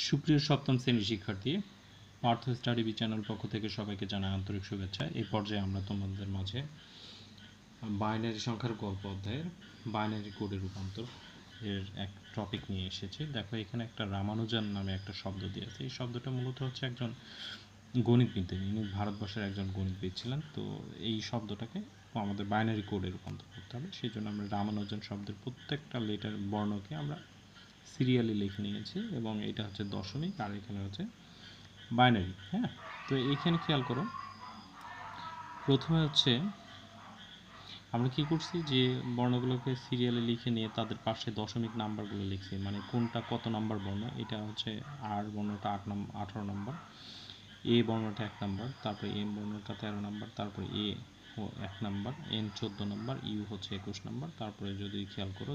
সুপ্রিয় সপ্তম শ্রেণির শিক্ষার্থী, পার্থ স্টাডি বি চ্যানেল পক্ষ থেকে সবাইকে জানাই আন্তরিক শুভেচ্ছা। এই পর্যায়ে আমরা তোমাদের মাঝে বাইনারি সংখ্যার গল্প অধ্যায়ের বাইনারি কোডের রূপান্তর এর এক টপিক নিয়ে এসেছি। দেখো, এখানে একটা রামানুজন নামে একটা শব্দ দিয়েছে এই শব্দটা মূলত হচ্ছে একজন গণিতবিদ ইনি ভারতবর্ষের একজন গণিতবিদ ছিলেন। তো এই শব্দটাকে আমাদের বাইনারি কোডে রূপান্তর করতে হবে। সেই জন্য আমরা রামানুজন শব্দের প্রত্যেকটা লেটার বর্ণকে আমরা সিরিয়ালি লিখে নিয়েছি এবং এটা হচ্ছে দশমিক আর এখানে হচ্ছে বাইনারি হ্যাঁ? তো এইখানে খেয়াল করো, প্রথমে হচ্ছে আমরা কি করছি যে বর্ণগুলোকে সিরিয়ালে লিখে নিয়ে তাদের পাশে দশমিক নাম্বারগুলো লিখছি মানে কোনটা কত নাম্বার বর্ণ, এটা হচ্ছে আর বর্ণটা আট নম্বর আঠারো নম্বর, এ বর্ণটা এক নম্বর, তারপরে এম বর্ণটা তেরো নম্বর, তারপরে এ এক নম্বর, এন চোদ্দ নম্বর, ইউ হচ্ছে একুশ নম্বর, তারপরে যদি খেয়াল করো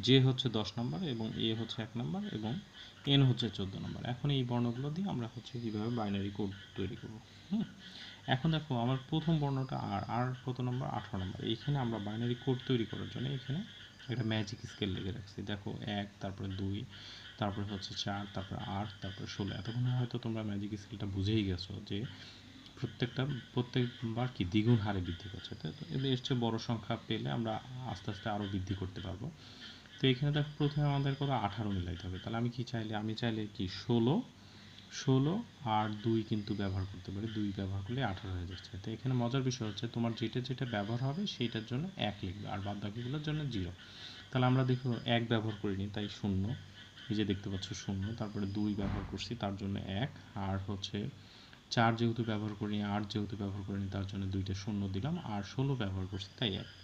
জে হচ্ছে দশ নম্বর এবং এ হচ্ছে এক নম্বর এবং এন হচ্ছে চোদ্দ নম্বর। এখন এই বর্ণগুলো দিয়ে আমরা হচ্ছে কীভাবে বাইনারি কোড তৈরি করব, হুম? এখন দেখো আমার প্রথম বর্ণটা আর আর কত নম্বর? আঠারো নম্বর। এইখানে আমরা বাইনারি কোড তৈরি করার জন্য এখানে একটা ম্যাজিক স্কেল লিখে রাখছি। দেখো এক, তারপরে দুই, তারপরে হচ্ছে চার, তারপরে আট, তারপরে ষোলো। এতক্ষণ হয়তো তোমরা ম্যাজিক স্কেলটা বুঝেই গেছো যে প্রত্যেকটা, প্রত্যেকবার কি দ্বিগুণ হারে বৃদ্ধি করছে তো? এর চেয়ে বড় সংখ্যা পেলে আমরা আস্তে আস্তে আরও বৃদ্ধি করতে পারব। এখানে দেখো প্রথমে আমাদের কত? আঠারো মিলাইতে হবে। তাহলে আমি কি চাইলে, আমি চাইলে কি ষোলো? ষোলো আর দুই কিন্তু ব্যবহার করতে পারি। দুই ব্যবহার করলে আঠারো হয়ে যাচ্ছে। তো এখানে মজার বিষয় হচ্ছে তোমার যেটা যেটা ব্যবহার হবে সেইটার জন্য এক লিখবে আর বাদ বাকিগুলোর জন্য জিরো। তাহলে আমরা দেখো এক ব্যবহার করিনি তাই শূন্য। এই যে দেখতে পাচ্ছ শূন্য, তারপরে দুই ব্যবহার করছি, তার জন্য এক। আর হচ্ছে চার যেহেতু ব্যবহার করিনি আট যেহেতু ব্যবহার করিনি, তার জন্য দুইটা শূন্য দিলাম। আর ষোলো ব্যবহার করছি, তাই এক।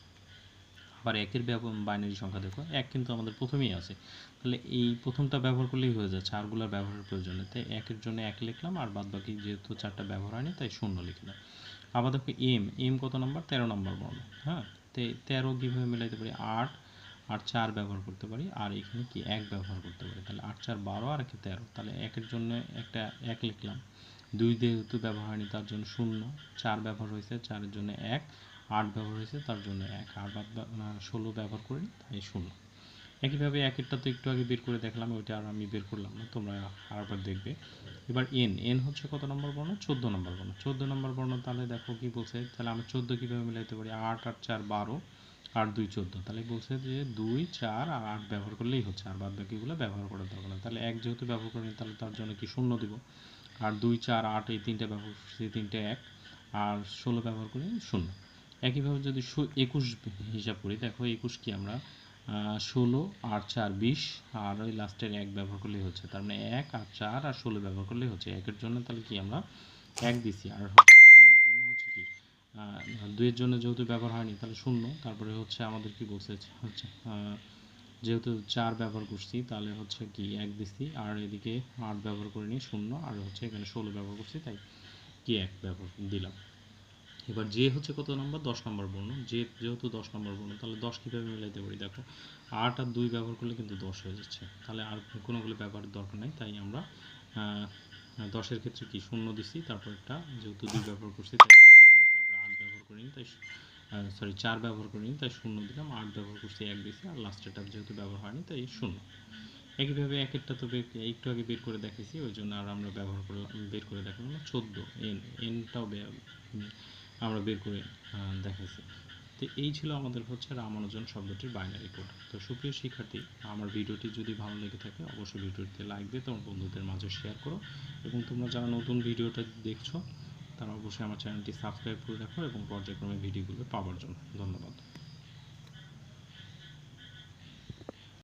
আবার একের বাইনারি সংখ্যা দেখো, এক কিন্তু আমাদের প্রথমেই আছে। তাহলে এই প্রথমটা ব্যবহার করলেই হয়ে যাচ্ছে, আরগুলোর ব্যবহারের প্রয়োজন নেই। তাই একের জন্য এক লিখলাম, আর বাদ বাকি যেহেতু চারটা ব্যবহার হয়নি, তাই শূন্য লিখলাম। আবার দেখো এম এম কত নাম্বার? তেরো নম্বর বর্ণ হ্যাঁ? তেরো কীভাবে মিলাইতে পারি? আট, আর চার ব্যবহার করতে পারি, আর এখানে কি এক ব্যবহার করতে পারি? তাহলে আট, চার, বারো, আর একে তেরো। তাহলে একের জন্য একটা এক লিখলাম। দুই যেহেতু ব্যবহার হয়নি, তার জন্য শূন্য। চার ব্যবহার হয়েছে, চারের জন্য এক। আট ব্যবহার হয়েছে, তার জন্য এক আট ষোলো ব্যবহার করি তাই শূন্য। একইভাবে একেরটা তো একটু আগে বের করে দেখলাম, ওইটা আর আমি বের করলাম না, তোমরা আরেকবার দেখবে। এবার এন এন হচ্ছে কত নম্বর বর্ণ? চোদ্দ নম্বর বর্ণ। চোদ্দ নম্বর বর্ণ, তাহলে দেখো কি বলছে, তাহলে আমি চোদ্দ কীভাবে মিলাইতে পারি? আট আট, চার, বারো আট দুই, চোদ্দ। তাহলে বলছে যে দুই, চার আর আট ব্যবহার করলেই হচ্ছে, আর বাদ বাকিগুলো ব্যবহার করার দরকার না তাহলে এক যেহেতু ব্যবহার করিনি, তাহলে তার জন্য কি শূন্য দিব? আর দুই, চার, আট, এই তিনটে ব্যবহার করছি তিনটে এক, আর ষোলো ব্যবহার করি শূন্য। একইভাবে যদি একুশ হিসাব করি, দেখো একুশ কি আমরা? ষোলো আর চার, বিশ, আর ওই লাস্টের এক ব্যবহার করলেই হচ্ছে। তার মানে এক আর চার, আর ষোলো ব্যবহার করলেই হচ্ছে। একের জন্য তাহলে কি আমরা এক দিছি। আর হচ্ছে শূন্যর জন্য হচ্ছে কি? দুইয়ের জন্য যেহেতু ব্যবহার হয়নি, তাহলে শূন্য। তারপরে হচ্ছে আমাদের কি বলছে? হচ্ছে যেহেতু চার ব্যবহার করছি, তাহলে হচ্ছে কি এক দিছি। আর এদিকে আট ব্যবহার করিনি, শূন্য। আর হচ্ছে এখানে ষোলো ব্যবহার করছি, তাই কি এক ব্যবহার দিলাম। এবার যে হচ্ছে কত নম্বর? দশ নম্বর বর্ণ। যে যেহেতু দশ নম্বর বর্ণ, তাহলে দশ কীভাবে মিলাইতে পারি? দেখো, আট আর দুই ব্যবহার করলে কিন্তু দশ হয়ে যাচ্ছে। তাহলে আর কোনোগুলো ব্যবহারের দরকার নেই। তাই আমরা দশের ক্ষেত্রে কি শূন্য দিছি, তারপর একটা যেহেতু দুই ব্যবহার করছি, তাই দিলাম। তারপরে আট ব্যবহার করিনি তাই সরি চার ব্যবহার করিনি তাই শূন্য দিলাম। আট ব্যবহার করছি, এক দিছি, আর লাস্টেরটা যেহেতু ব্যবহার হয়নি, তাই শূন্য। একইভাবে একেরটা তো একটু আগে বের করে দেখেছি ওই জন্য আর আমরা ব্যবহার করলাম বের করে দেখালাম চোদ্দ এন এনটাও আমরা বের করে দেখাইছি। তো এই ছিল আমাদের হচ্ছে রামানুজন শব্দটির বাইনারি কোড তো সুপ্রিয় শিক্ষার্থী, আমার ভিডিওটি যদি ভালো লেগে থাকে, অবশ্যই ভিডিওটিতে লাইক দিয়ে তোমার বন্ধুদের মাঝে শেয়ার করো। এবং তোমরা যারা নতুন ভিডিওটা দেখছ, তারা অবশ্যই আমার চ্যানেলটি সাবস্ক্রাইব করে রাখো এবং পর্যায়ক্রমে ভিডিওগুলো পাওয়ার জন্য। ধন্যবাদ।